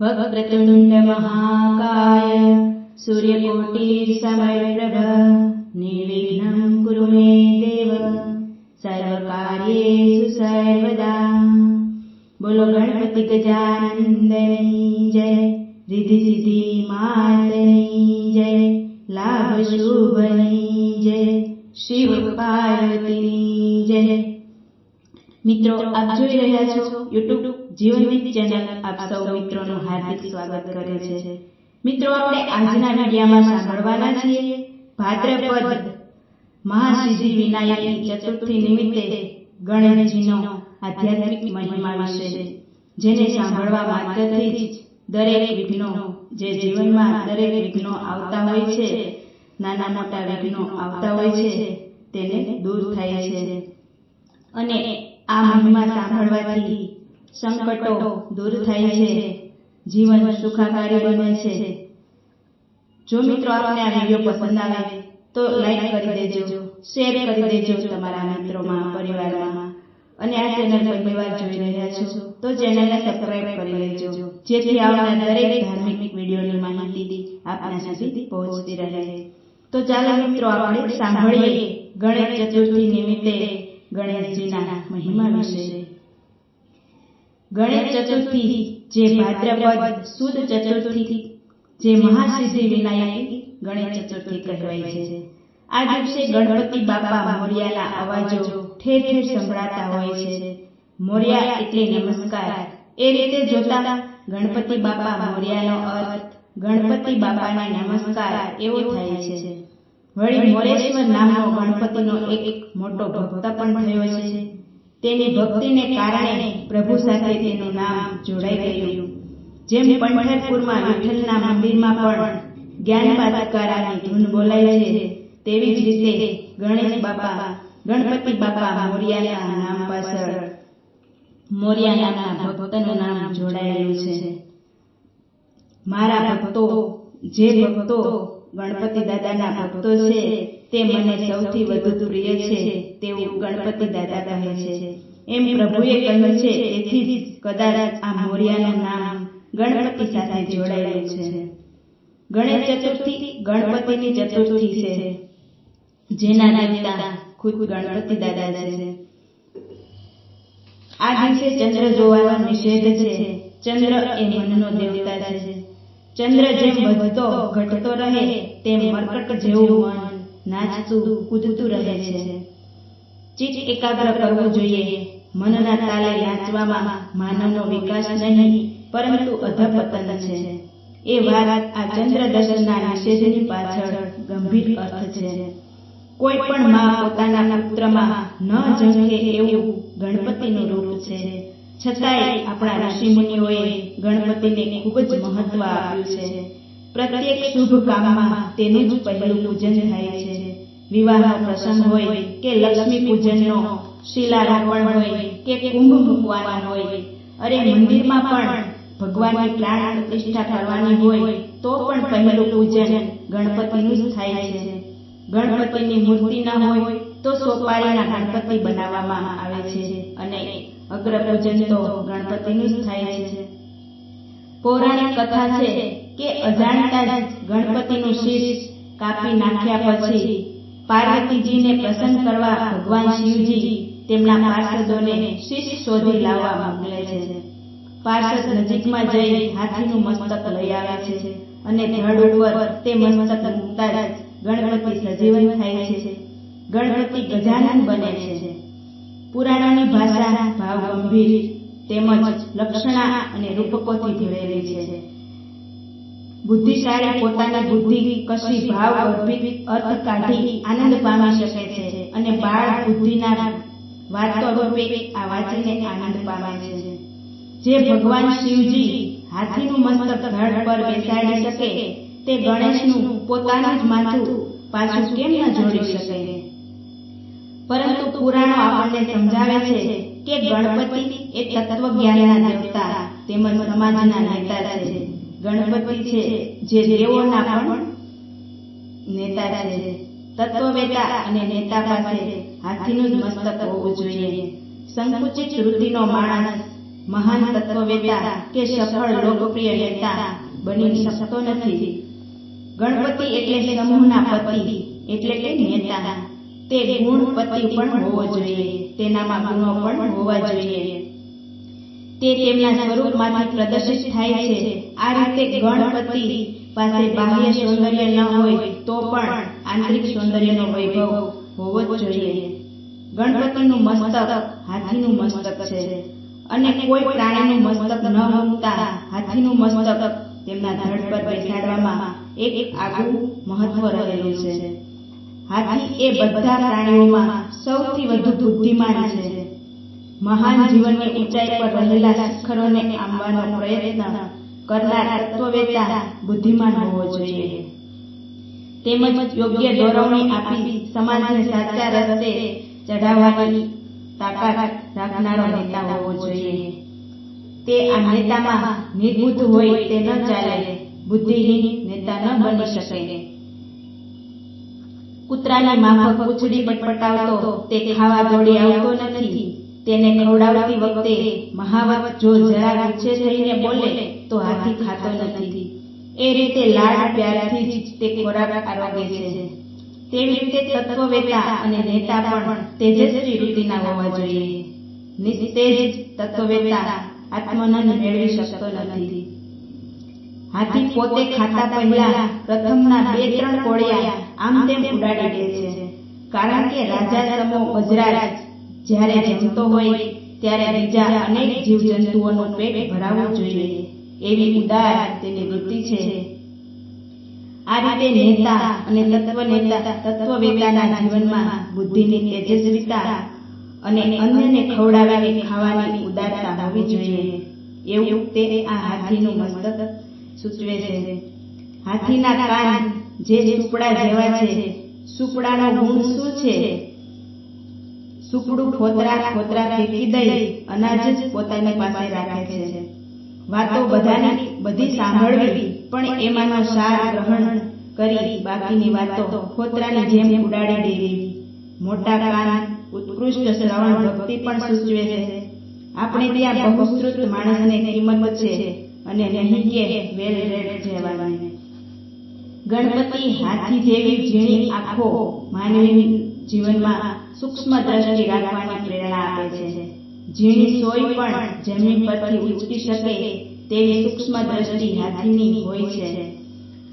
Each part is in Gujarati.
वक्रतुण्ड महाकाय सूर्यकोटि समप्रभ निर्विघ्नं कुरु मे देव સર્વકાર્યેષુ સર્વદા બોલો ગણપતિ ગજાનંદની જય રિધિ સિદ્ધિ માતની જય લાભ શુભની જય શિવ પાર્વતીની જય મિત્રો આપ જોઈ રહ્યા છો યુટ્યુબ જીવનવીત ચેનલ આપ સૌ મિત્રોનું હાર્દિક સ્વાગત કરે છે. મિત્રો, આપણે આજના વિડીયામાં સાંભળવાના છીએ ભાદ્રપદ મહાસિદ્ધિ વિનાયકની ચતુર્થી નિમિત્તે ગણેશજીનો આધ્યાત્મિક મહિમા વિશે જેને સાંભળવા માત્રથી જ દરેક વિઘ્નો જે જીવનમાં દરેક વિઘ્નો આવતા હોય છે, નાના મોટા વિઘ્નો આવતા હોય છે, તેને દૂર થાય છે. અને આ મહિમા સાંભળવાથી સંકટો દૂર થાય છે. જીવન સુખાકારી બને છે. જો મિત્રો આપને આ વીડિયો પસંદ આવે તો લાઈક કરી દેજો. શેર કરી દેજો તમારા મિત્રોમાં પરિવારમાં. અને આ ચેનલ પહેલી વાર જોઈ રહ્યા છો તો ચેનલને સબસ્ક્રાઇબ કરી લેજો જેથી આવનાર દરેક ધાર્મિક વિડીયોની માહિતી આપના સુધી પહોંચતી રહે. તો ચાલો મિત્રો આપણે સાંભળીએ ગણેશ ચતુર્થી નિમિત્તે ગણેશજીના મહિમા વિશે. ગણેશ ચતુર્થી જે ભાદ્રપદ સુદ ચતુર્થી જે મહાસિદ્ધિ વિનાયક ગણેશ ચતુર્થી કહેવાય છે. આ દિવસે ગણપતિ બાપા મોરિયાના અવાજો ઠેર ઠેર સંભળાતા હોય છે. મોરિયા એટલે નમસ્કાર. એ રીતે જોતા ગણપતિ બાપા મોરિયાનો અર્થ ગણપતિ બાપાને નમસ્કાર એવો થાય છે. વળી મોરેશ્વર નામનો ગણપતિનો એક મોટો ભક્ત પણ થયો છે. તેની ભક્તિને કારણે પ્રભુ સાથે તેનું નામ જોડાઈ ગયું. જેમ પંઢરપુરમાં વિઠ્ઠલના મંદિરમાં પણ જ્ઞાનબાદકારાની ધૂન બોલાય છે તેવી જ રીતે ગણેશ બાપા ગણપતિ બાપા મોરિયાના નામ પાછળ મોરિયાના ભક્તનું નામ જોડાયેલું છે. મારા ભક્તો જે ભક્તો ગણપતિ દાદાના ભક્તો છે તે મને સૌથી વધુ પ્રિય છે, તેવું ગણપતિ દાદા કહે છે. એમ પ્રભુએ કહ્યું છે તેથી જ કદાચ આ મોર્યાનું નામ ગણપતિ સાથે જોડાયેલું છે. ગણેશ ચતુર્થી ગણપતિની ચતુર્થી છે. જેના દેવતા ખુદ ગણપતિ દાદા છે. આ દિવસે ચંદ્ર જોવાનો નિષેધ છે. ચંદ્ર એ મનનો દેવતા છે. ચંદ્ર જેમ વધતો ઘટતો રહે, તેમ મરકટ જેવું મન નાચતું, કૂદતું રહે છે. ચિત્ત એકાગ્ર કરવું જોઈએ. મનના તાલે નાચવામાં માનવનો વિકાસ નહીં, પરંતુ અધપતન છે. એ વાત આ ચંદ્ર દર્શનના નિષેધની પાછળ ગંભીર અર્થ છે. કોઈ પણ મા પોતાના પુત્રમાં ન ઝંખે એવું ગણપતિનું રૂપ છે. છતાંય આપણા ઋષિમુનિઓએ ગણપતિને ખૂબ જ મહત્વ આપ્યું છે. પ્રત્યેક શુભ કામમાં તેનું જ પહેલું પૂજન થાય છે. વિવાહ પ્રસંગ હોય કે લક્ષ્મી પૂજનનો, શિલારોપણ હોય કે કુંભ મૂકવાનો હોય, અરે મંદિરમાં પણ ભગવાનની પ્રાણ પ્રતિષ્ઠા કરવાની હોય તો પણ પહેલું પૂજન ગણપતિનું જ થાય છે. ગણપતિની મૂર્તિ ના હોય તો સોપારીના ગણપતિ બનાવવામાં આવે છે અને અગ્ર પૂજન તો ગણપતિનું જ થાય છે. પૌરાણિક કથા છે કે અજાણતા જ ગણપતિનું શીશ કાપી નાખ્યા પછી પાર્વતીજીને પ્રસન્ન કરવા ભગવાન શિવજી તેમના પાર્ષદોને શીશ શોધી લાવવા મોકલે છે. પાર્ષદ નજીકમાં જઈ હાથીનું મસ્તક લઈ આવે છે અને ધડ ઉપર તે મસ્તક મૂકતા જ ગણપતિ સજીવન થાય છે. ગણપતિ ગજાનન બને છે. પુરાણોની ભાષા ભાવ ગંભીર તેમજ લક્ષણા અને રૂપકોથી ભરેલી છે. બુદ્ધિશાળી પોતાની બુદ્ધિ કશી ભાવ ગર્ભિત અર્થ કાઢી આનંદ પામી શકે છે. અને બાળ બુદ્ધિના વાતો રૂપે આ વાંચીને આનંદ પામે છે. જે ભગવાન શિવજી હાથીનું મસ્તક ધડ પર બેસાડી શકે તે ગણેશનું પોતાનું જ માથું પાછું કેમ ન જોડી શકે? પરંતુ પુરાણો આપણને સમજાવે છે કે ગણપતિ એ તત્વજ્ઞાનના દેવતા તેમજ સમાજના નેતા છે. ગણપતિ છે, જે દેવોના પણ નેતા છે. તત્વવેતા અને નેતા પાસે હાથીનું જ મસ્તક હોવું જોઈએ. સંકુચિત વૃત્તિનો માણસ, મહાન તત્વવેતા કે સફળ લોકપ્રિય નેતા બની શકતો નથી. ગણપતિ એટલે સમૂહના પતિ, એટલે કે નેતા. તે ગુણપતિ પણ હોવો જોઈએ. તેનામાં ગુણો પણ હોવા જોઈએ. તે તેમના સ્વરૂપમાંથી પ્રદર્શિત થાય છે. આ રીતે ગણપતિ પાસે બાહ્ય સૌંદર્ય ન હોય તો પણ આંતરિક સૌંદર્યનો વૈભવ હોવો જ જોઈએ. ગણપતિનું મસ્તક હાથીનું મસ્તક છે. અને કોઈ પ્રાણીનું મસ્તક ન મૂકતા હાથીનું મસ્તક તેમના ધડ પર બેસાડવામાં એક આગવું મહત્વ રહેલું છે. હાથી એ બધા પ્રાણીઓમાં સૌથી વધુ બુદ્ધિમાન છે. મહાન જીવનની ઊંચાઈ પર રહેલા શિખરોને આંબવાનો પ્રયત્ન કરનાર તત્વવેતા બુદ્ધિમાન હોવો જોઈએ. તેમજ યોગ્ય દોરવણી આપી સમાજને સાચા રસ્તે ચઢાવવાની તાકાત રાખનારો નેતા હોવો જોઈએ. તે આ નેતામાં નિર્બુદ્ધ હોય તે ન ચાલે, બુદ્ધિહીન નેતા ન બની શકે. કૂતરાની માફક પૂછડી પટપટાવતો તે ખાવા દોડી આવતો નથી. તેને ખવડાવતી વખતે મહાવત જો જરા ગુસ્સે થઈને બોલે, તો હાથી ખાતો નથી. એ રીતે લાડ પ્યારથી જ તે ખોરાક આરોગે છે. તેવી રીતે તત્વવેતા અને નેતા પણ તેજસ્વી વૃત્તિના હોવા જોઈએ. નિસ્તેજ તત્વવેતા આત્મનન મેળવી શકતો નથી. હાથી પોતે ખાતા પહેલા પ્રથમના બે, ત્રણ કોળિયા આમ તેમ ઉડાડી દે છે. કારણ કે રાજા સમો વજરાજ જ્યારે જમતો હોય, ત્યારે બીજા અનેક જીવજંતુઓનું પેટ ભરાવવું જોઈએ. એવી ઉદાર તેની વૃત્તિ છે. આ રીતે નેતા અને તત્વ નેતા, તત્વવેતાના જીવનમાં બુદ્ધિની તેજસ્વીતા અને અન્યને ખવડાવવાની ખાવાની ઉદારતા હોવી જોઈએ. એવું તે આ હાથીનું મસ્તક સૂચવે છે. હાથીના કાન જે સુપડા જેવા છે. સુપડાનો ગુણ શું છે? સુપડું ખોતરા ખોતરા ફેંકી દઈ અનાજ જ પોતાની પાસે રાખે છે. વાતો બધાની બધી સાંભળવી, પણ એમાંનો સાર ગ્રહણ કરી બાકીની વાતો ખોતરાની જેમ ઉડાડી દેવી. મોટા કાન ઉત્કૃષ્ટ શ્રવણ ભક્તિ પણ સૂચવે છે. આપણે ત્યાં બહુશ્રુત માણસને કિંમત છે અને નહીં કે વેલ રેડ જેવાની. ગણપતિ હાથી જેવી ઝીણી આંખો માનવી જીવનમાં સૂક્ષ્મ દ્રષ્ટિ રાખવાની પ્રેરણા આપે છે. ઝીણી સોય પણ જમીન પરથી ઉચકી શકે તેવી સૂક્ષ્મ દ્રષ્ટિ હાથીની હોય છે.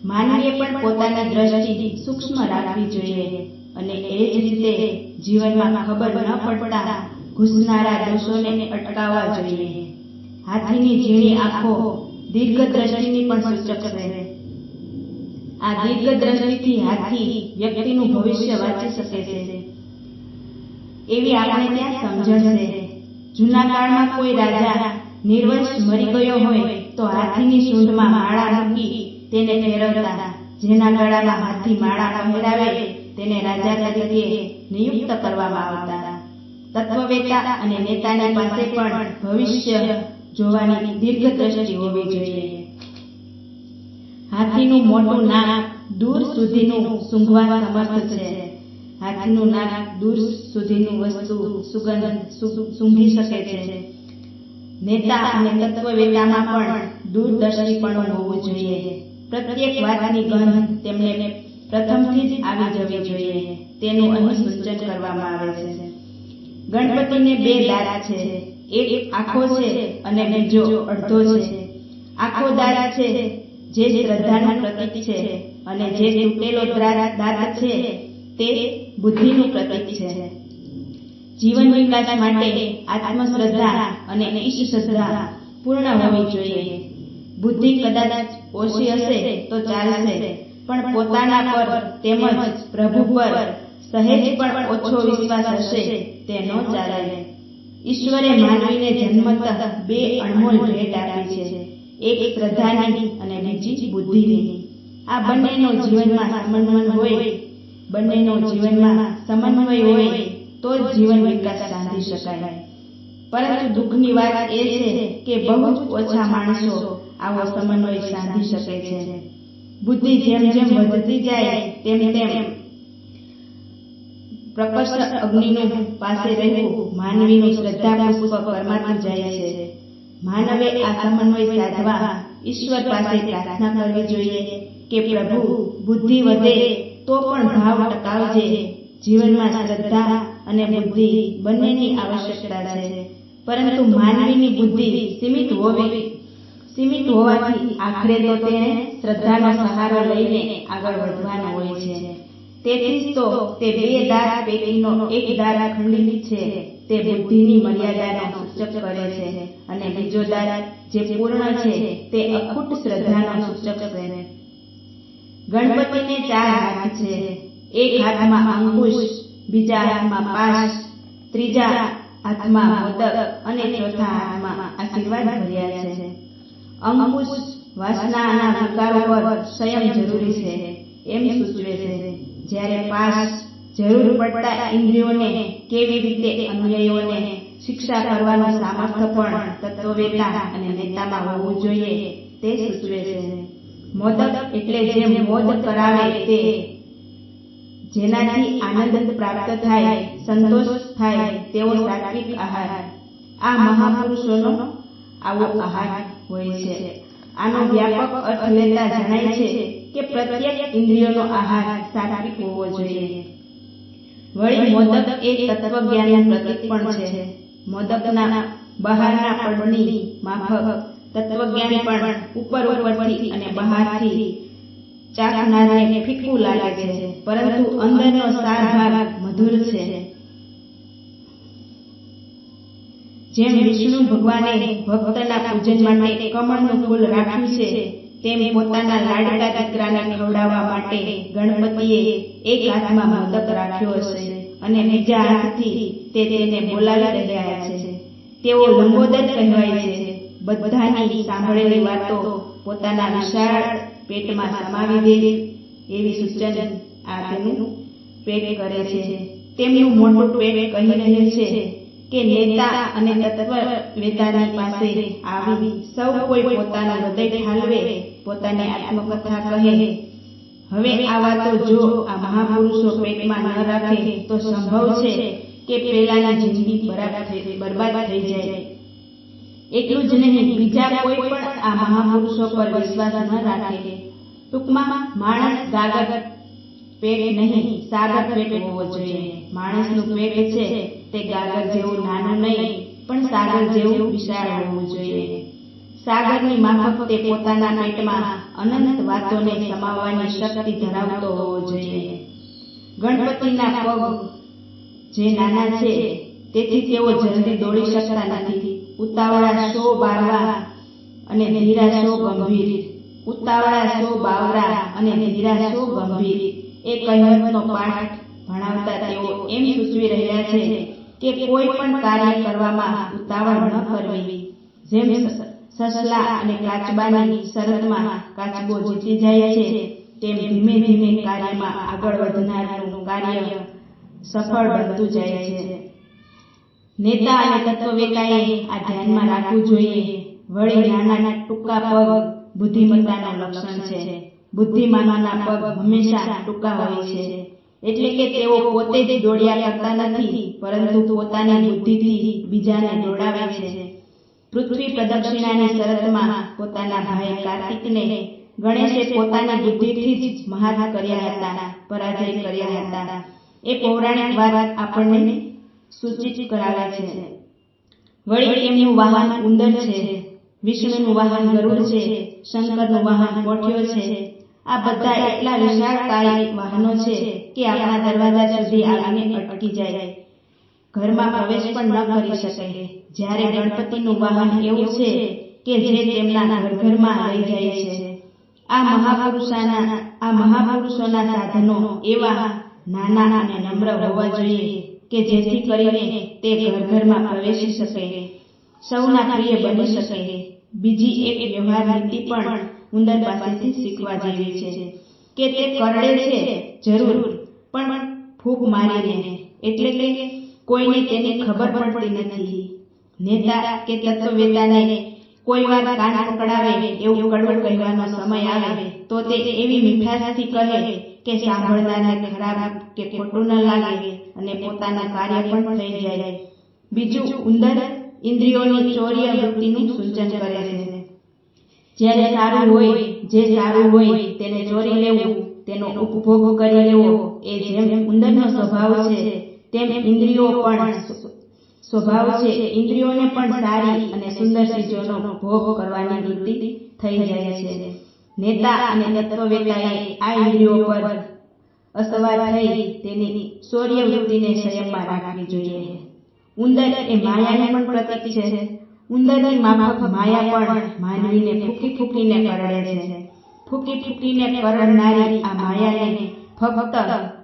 માનવીએ પણ પોતાની દ્રષ્ટિ સૂક્ષ્મ રાખવી જોઈએ અને એ જ રીતે જીવનમાં ખબર ન પડતા ઘૂસનારા દોષોને અટકાવવા જોઈએ. હાથીની ઝીણી આંખો દીર્ઘ દ્રષ્ટિની પણ સૂચક છે. આ દીર્ઘ દ્રષ્ટિથી હાથી વ્યક્તિનું ભવિષ્ય વાંચી શકે છે. એવી આપણે ત્યાં સમજણ છે. જૂના કાળમાં કોઈ રાજા નિર્વંશ મરી ગયો હોય તો હાથીની સૂંઢમાં માળા મૂકી તેને ફેરવતા. જેના ગળામાં હાથી માળા પહેરાવે તેને રાજા તરીકે નિયુક્ત કરવામાં આવતા. તત્વવેતા અને નેતાની પાસે પણ ભવિષ્ય જોવાની દીર્ઘ દ્રષ્ટિ હોવી જોઈએ. હાથીનું મોટું નાક દૂર સુધીનું સૂંઘવા સમર્થ છે. હાથીનું નાક દૂર સુધીની વસ્તુ સુગંધ સૂંઘી શકે છે. નેતા અને તત્વવેતામાં પણ દૂરદર્શીપણું હોવું જોઈએ. પ્રત્યેક વાતની ગંધ તેમને પ્રથમથી જ આવી જવી જોઈએ. તેનું અહીં સૂચન કરવામાં આવે છે. ગણપતિને બે દારા છે. એક આખો છે અને બીજો અડધો છે. આખો દારા છે જે શ્રદ્ધાનું પ્રતીક છે અને જે તૂટેલો દારા છે તે બુદ્ધિનું પ્રતીક છે. જીવન વિકાસ માટે આત્મશ્રદ્ધા અને ઈશ્વશ્રદ્ધા પૂર્ણ હોવી જોઈએ. બુદ્ધિ કદાચ ઓછી હશે તો ચાલશે, પણ પોતાના પર તેમજ પ્રભુ પર સહેજ પણ ઓછો વિશ્વાસ હશે તે ન ચાલે. ઈશ્વરે માનવીને જન્મતઃ બે અણમોલ ભેટ આપી છે, એક શ્રદ્ધાની અને બીજી બુદ્ધિની. આ બંનેનો જીવનમાં સમન્વય હોય બંનેનો જીવનમાં સમન્વય હોય તો જ જીવન વિકાસ સાધી શકાય. પરંતુ દુઃખની વાત એ છે કે બહુ જ ઓછા માણસો આવો સમન્વય સાધી શકે છે. બુદ્ધિ જેમ જેમ વધતી જાય તેમ તેમ પ્રકર્ષ અગ્નિનું પાસે રહેવું માનવીનું શ્રદ્ધા પુષ્પ પરમાતું જાય છે. માનવે આ સમન્વય સાધવા ઈશ્વર પાસે પ્રાર્થના કરવી જોઈએ કે પ્રભુ બુદ્ધિ વધે તો પણ ભાવ ટકાવજે. જીવનમાં શ્રદ્ધા અને બુદ્ધિ બંનેની આવશ્યકતા છે. પરંતુ માનવીની બુદ્ધિ સીમિત હોવી, સીમિત હોવાથી આખરે તો તેણે શ્રદ્ધાનો સહારો લઈને આગળ વધવાનું હોય છે. તેથી જ તો તે બે દારા પૈકીનો એક દારા ખંડિત છે. તે બુદ્ધિની મર્યાદાનો સૂચક કરે છે. અને બીજો દારા જે પૂર્ણ છે તે અખૂટ શ્રદ્ધાનો સૂચક છે. ગણપતિને ચાર હાથ છે. એક હાથમાં અંકુશ, બીજા હાથમાં પાશ, ત્રીજા હાથમાં મોદક અને ચોથા હાથમાં આશીર્વાદ ભર્યા છે. અંકુશ વાસનાના વિકારો પર સંયમ જરૂરી છે. એમ સૂચવે છે, જ્યારે પાશ જરૂર પડતા ઇન્દ્રિયોને કેવી રીતે અન્વયોને શિક્ષા કરવાનું સામર્થ્ય પણ તત્વવેતા અને નેતામાં હોવું જોઈએ, તે સૂચવે છે. મોદક એટલે જે મોદ કરાવે તે. જેનાથી આનંદ પ્રાપ્ત થાય, સંતોષ થાય, તેવો સાત્વિક આહાર. આ મહાપુરુષોનો આવો આહાર હોય છે. આનો વ્યાપક અર્થ લેતા જણાય છે કે પ્રત્યેક ઇન્દ્રિયોનો આહાર સાત્વિક હોવો જોઈએ. વળી મોદક એક તત્વજ્ઞાનનું પ્રતીક પણ છે. મોદકના બહારના પડની માફક તત્વજ્ઞાન પણ ઉપર ઉપરથી અને બહારથી ચાખનારને ફીકું લાગે છે. પરંતુ અંદરનો સાર ભાગ મધુર છે. જેમ વિષ્ણુ ભગવાને ભક્તના પૂજન માટે કમળનું ફૂલ રાખ્યું છે તેમ પોતાના લાડકા દીકરાને ખવડાવવા માટે ગણપતિએ એક હાથમાં મોદક રાખ્યો હશે અને બીજા હાથથી તે તેને બોલાવી રહ્યા છે. તેઓ લંબોદર કહેવાય છે. બધાની સાંભળેલી વાતો પોતાના વિશાળ પેટમાં સમાવી દે એવી સૂચન આ તેનું પેટ કરે છે. તેમનું મોટું પેટ કહી રહ્યું છે કે નેતા અને તત્વવેતાની પાસે આવી. સૌ કોઈ પોતાનું હૃદય ઠાલવે પોતાની આત્મકથા કહે. હવે આ વાતો જો આ મહાપુરુષો પેટમાં ન રાખે તો સંભવ છે કે પેલાના જિંદગી બરબાદ થઈ જાય. એટલું જ નહીં, બીજા કોઈ પણ આ મહાપુરુષો પર વિશ્વાસ ન રાખે. ટૂંકમાં, માણસ ગાગર પેટ નહીં, સાગર પેટ હોવો જોઈએ. માણસનું પેટ છે, તે ગાગર જેવું નાનું નહીં, પણ સાગર જેવું વિશાળ હોવું જોઈએ. સાગરની માફક તે પોતાના પેટમાં અનંત વાતોને સમાવવાની શક્તિ ધરાવતો હોવો જોઈએ. ગણપતિના પગ જે નાના છે, તેથી તેઓ જલ્દી દોડી શકતા નથી. ઉતાવળા સો બારવા અને નિરાશો ગંભીર. ઉતાવળા સો બાવરા અને નિરાશો ગંભીર. એ કહેવતનો પાઠ ભણાવતા તેઓ એમ સૂચવી રહ્યા છે કે કોઈ પણ કાર્ય કરવામાં ઉતાવળ ન કરવી. જેમ સસલા અને કાચબાની શરતમાં કાચબો જીતી જાય છે, તેમ ધીમે ધીમે કાર્યમાં આગળ વધનારનું કાર્ય સફળ બનતું જાય છે. નેતા અને તત્વવેતાએ આ ધ્યાનમાં રાખવું જોઈએ. વળી નાના ટૂંકા પગ બુદ્ધિમત્તાના લક્ષણ છે. બુદ્ધિમાનોના પગ હંમેશા ટૂંકા હોય છે. એટલે કે તેઓ પોતે જ દોડ્યા કરતા નથી, પરંતુ પોતાની બુદ્ધિથી બીજાને દોડાવે છે. પૃથ્વી પ્રદક્ષિણાની શરતમાં પોતાના ભાઈ કાર્તિકને ગણેશે પોતાની બુદ્ધિથી જ મહાત કર્યા હતા, પરાજય કર્યા હતા. એ પૌરાણિક વાત આપણને સૂચિત કરાવે છે. વળી તેમનું વાહન ઉંદર છે. વિષ્ણુનું વાહન ગરુડ છે. શંકરનું વાહન કોઠિયો છે. આ બધા એટલા વિશાળકાય વાહનો છે કે આપણા દરવાજા સુધી આવીને અટકી જાય. ઘરમાં પ્રવેશ પણ ન કરી શકે. જ્યારે ગણપતિનું વાહન એવું છે કે જે તેમના ઘર ઘરમાં આવી જાય છે. આ મહાપુરુષાના આ મહાપુરુષોના સાધનો એવા નાના અને નમ્ર હોવા જોઈએ. કે જેથી કરીને તે ઘર ઘરમાં પ્રવેશી શકે, સૌના પ્રિય બની શકે. બીજી એક વ્યવહાર નીતિ પણ ઉંદર પાસેથી શીખવા જેવી છે, કે તે કરડે છે જરૂર, પણ ફૂંક મારીને, એટલે કે કોઈને તેની ખબર પડતી નથી. નેતા કે તત્વવેતાને કોઈ વાર કાન પકડાવે એવું કડવું કહેવાનો સમય આવે, તો તે એવી મીઠાશથી કહે કે સાંભળનારને ખરાબ કે ખોટું ન લાગે અને પોતાના કાર્ય પણ થઈ જાય. બીજું ઉંદર ઇન્દ્રિયોની ચોર્ય વૃત્તિનું સૂચન કરે છે. જ્યારે સારું હોય, જે સારું હોય તેને ચોરી લેવું, તેનો ઉપભોગ કરી લેવો, એ જેમ ઉંદરનો સ્વભાવ છે, તેમ ઇન્દ્રિયો પણ સ્વભાવ છે. ઇન્દ્રિયોને પણ સારી અને સુંદર ચીજોનો ભોગ કરવાની વૃત્તિ થઈ જાય છે. નેતા અને તત્વવેતાએ આ ઇન્દ્રિયો પર અસવાર થઈ તેની શૌર્ય વૃત્તિને સંયમમાં રાખવી જોઈએ. ઉંદર એ માયાનું પણ પ્રતીક છે. ઉંદરની માફક માયા પણ માનવીને ફૂકી ફૂકીને કરડે છે. ફૂકી ફૂકીને કરડનારી આ માયાને ફક્ત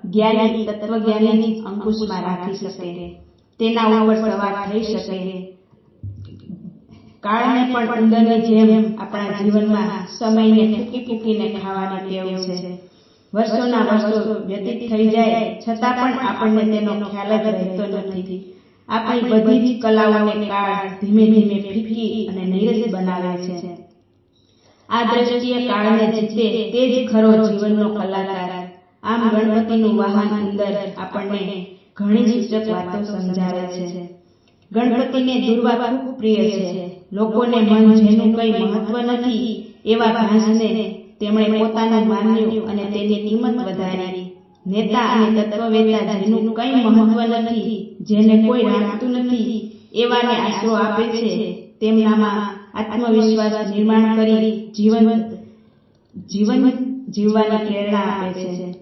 જ્ઞાની તત્વજ્ઞાની અંકુશમાં રાખી શકે. તેના ઉપર સવાર થઈ શકે. કાળને પણ ઉંદરની જેમ આપણા જીવનમાં સમયને ફૂકી ફૂકીને ખાવાની ટેવ છે. વર્ષોના વર્ષો વ્યતીત થઈ જાય છતાં પણ આપણને તેનો ખ્યાલ જ રહેતો નથી. આપણી બધી જ કલાઓને કાળ ધીમે ધીમે ફીકી અને નીરજ બનાવે છે. આ દ્રષ્ટિએ કાળને જીતે તે જ ખરો જીવનનો કલાકાર. આમ ગણપતિનું વાહન અંદર આપણને ઘણી જ વાતો સમજાવે છે. ગણપતિને દુર્વા ખૂબ પ્રિય છે. લોકોને મન જેનું કંઈ મહત્વ નથી એવા ભાંસને તેમણે પોતાનું માન્યું અને તેની કિંમત વધારી. નેતા અને તત્વવેતા જેનું કંઈ મહત્વ નથી, જેને કોઈ રાખતું નથી, એવાને આશરો આપે છે. તેમનામાં આત્મવિશ્વાસ નિર્માણ કરી જીવન જીવન જીવવાની પ્રેરણા આપે છે.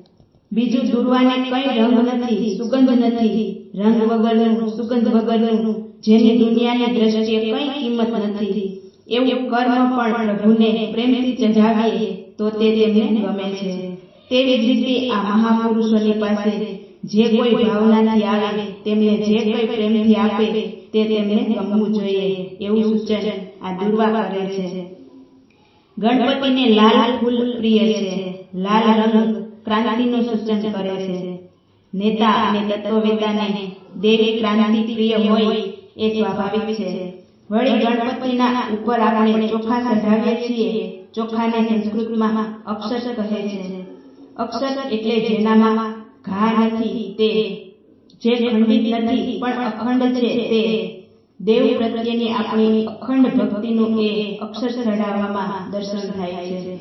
બીજું દુર્વાને કઈ રંગ નથી, સુગંધ નથી. રંગ વગરનું સુગંધ વગરનું જેની દુનિયાની દ્રષ્ટિએ કઈ કિંમત નથી. એવું કર્મ પણ પ્રભુને પ્રેમથી ચઢાવીએ તો તે તેમને ગમે છે. તેવી જ રીતે આ મહાપુરુષોની પાસે જે કોઈ ભાવનાથી આવે, તેમને જે કોઈ પ્રેમથી આપે, તે તેમને ગમવું જોઈએ, એવું સૂચન આ દુર્વા કરે છે. ગણપતિને લાલ ફૂલ પ્રિય છે. લાલ રંગ ક્રાંતિનું સૂચન કરે છે. નેતા અને તત્વવેતાને દેવી ક્રાંતિ પ્રિય હોય એ સ્વાભાવિક છે. વળી ગણપતિના ઉપર આપણે ચોખા ચઢાવીએ છીએ. ચોખાને સંસ્કૃતમાં અક્ષર કહે છે. અક્ષર એટલે જેનામાં ઘા નથી, તે. જે ખંડિત નથી, પણ અખંડ છે, તે. દેવ પ્રત્યેની આપણી અખંડ ભક્તિનું એ અક્ષર ચઢાવવામાં દર્શન થાય છે.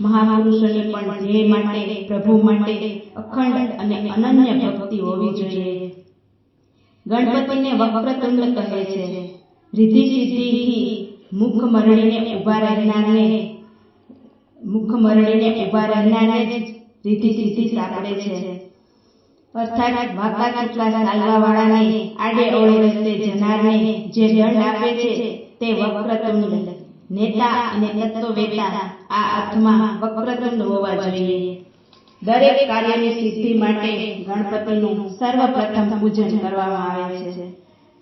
મહાપુરુષોની પણ ધ્યેય માટે, પ્રભુ માટે અખંડ અને અનન્ય ભક્તિ હોવી જોઈએ. ગણપતિને વક્રતુંડ કહે છે. રિદ્ધિ સિદ્ધિથી મુખ મરડીને ઊભા રહેનારને મુખ મરડીને ઊભા રહેનારને જ રિદ્ધિ સિદ્ધિ સાંપડે છે. અર્થાત વાકા કેટલા ચાલવાવાળાને આડે ઓળે રસ્તે જનારને જે દંડ આપે છે તે વક્રતુંડ. નેતા અને તત્વવેતા આ અર્થમાં વક્રતુંડ હોવા જોઈએ. દરેક કાર્યની સિદ્ધિ માટે ગણપતિનું સર્વપ્રથમ પૂજન કરવામાં આવે છે.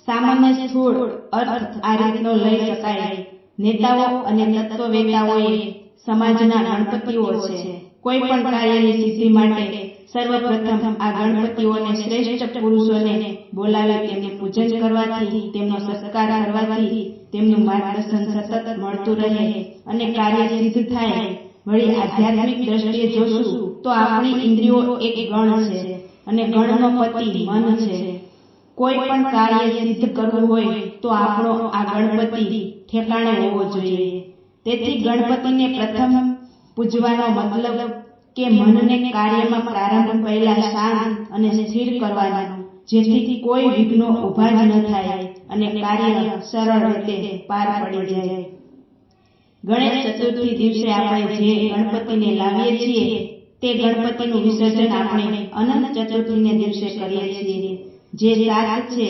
સામાન્ય સ્થૂળ અર્થ આ રીતનો લઈ શકાય. નેતાઓ અને તત્વવેતાઓએ સમાજના ગણપતિઓ છે. કોઈ પણ કાર્યની સિદ્ધિ માટે સર્વપ્રથમ આ ગણપતિઓને શ્રેષ્ઠ પુરુષોને બોલાવી તેમને પૂજન કરવાથી, તેમનો સત્કાર કરવાથી તેમનું માર્ગદર્શન સતત મળતું રહે અને કાર્ય સિદ્ધ થાય. વળી આધ્યાત્મિક દ્રષ્ટિએ જોશું તો આપણી ઇન્દ્રિયો એક ગણ છે અને ગણનો પતિ મન છે. કોઈ પણ કાર્ય સિદ્ધ કરવું હોય તો આપણો આ ગણપતિ ઠેકાણે હોવો જોઈએ. તેથી ગણપતિને પ્રથમ પૂજવાનો મતલબ કે મનને કાર્યમાં પ્રારંભ પહેલા શાંત અને સ્થિર કરવાનો, જેથી કોઈ વિઘ્નો જ ન થાય અને કાર્ય સરળ રીતે પાર પડી જાય. ગણેશ ચતુર્થી દિવસે આપણે જે ગણપતિને લાવીએ છીએ તે ગણપતિનું વિસર્જન આપણે અનંત ચતુર્થીને દિવસે કરીએ છીએ. જે સાત છે,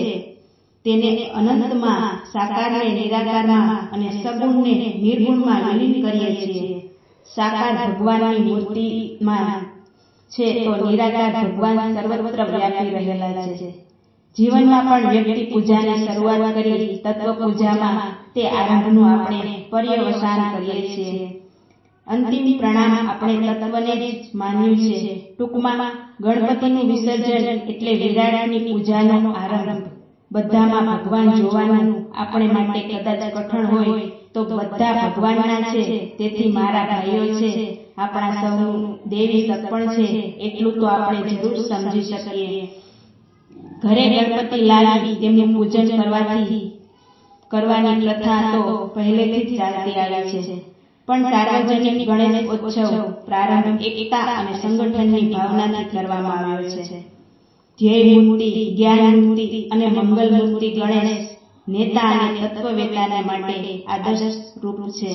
તેને અનંતમાં સાકારને નિરાકારમાં અને સગુણને નિર્ગુણમાં વિલીન કરીએ છીએ. સાકાર ભગવાનની મૂર્તિમાં છે તો નિરાકાર ભગવાન સર્વત્ર વ્યાપી રહેલા છે. જીવનમાં પણ વ્યક્તિ પૂજાની શરૂઆત કરી તત્વ પૂજામાં તે આરંભનું આપણે પર્યવસાન કરીએ છીએ. અંતિમ પ્રણામ આપણે તત્વને જ માન્યું છે. ટૂંકમાં ગણપતિનું વિસર્જન એટલે વિરાટની પૂજાનો આરંભ. બધામાં ભગવાન જોવાનું આપણે માટે કદાચ કઠણ હોય તો બધા ભગવાનના છે. તેથી મારા ભાઈઓ છે, આપણા સૌનું દેવી સપણ છે, એટલું તો આપણે જરૂર સમજી શકીએ. ઘરે ગણપતિ લાવી તેમનું પૂજન કરવાથી, કરવાની પ્રથા તો પહેલેથી જ ચાલતી આવી છે. પણ સાર્વજનિક ગણેશ ઉત્સવ પ્રારંભ એકતા અને સંગઠનની ભાવનાથી કરવામાં આવ્યો છે. ધ્યેય મૂર્તિ, જ્ઞાન મૂર્તિ અને મંગલ મૂર્તિ ગણેશ નેતા અને તત્વવેતાને માટે આદર્શ રૂપ છે.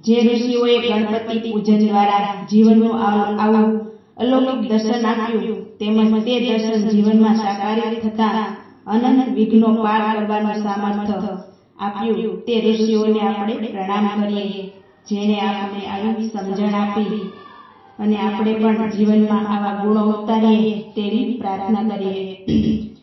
જે ઋષિઓએ ગણપતિ પૂજન દ્વારા જીવનનું આવું અલૌકિક દર્શન આપ્યું તેમજ તે દર્શન જીવનમાં સાકારી થતા અનંત વિઘ્નો પાર કરવાનું સામર્થ્ય આપ્યું તે ઋષિઓને આપણે પ્રણામ કરીએ. જેને આપણે આવી સમજણ આપી અને આપણે પણ જીવનમાં આવા ગુણો ઉતારીએ તેવી પ્રાર્થના કરીએ.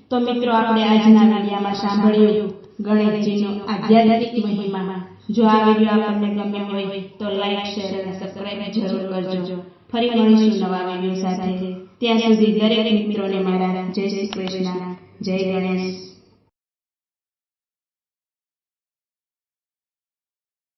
તો મિત્રો, આપણે આજના વિડીયામાં સાંભળ્યું ગણેશજીનો આધ્યાત્મિક મહિમા. જો આ વીડિયો આપણને ગમ્યો હોય તો લાઈક, શેર અને સબસ્ક્રાઇબ જરૂર કરજો. ફરી મળીશું નવા વીડિયો સાથે. ત્યાં સુધી દરેક મિત્રોને મારા જય શ્રી કૃષ્ણ. જય ગણેશ.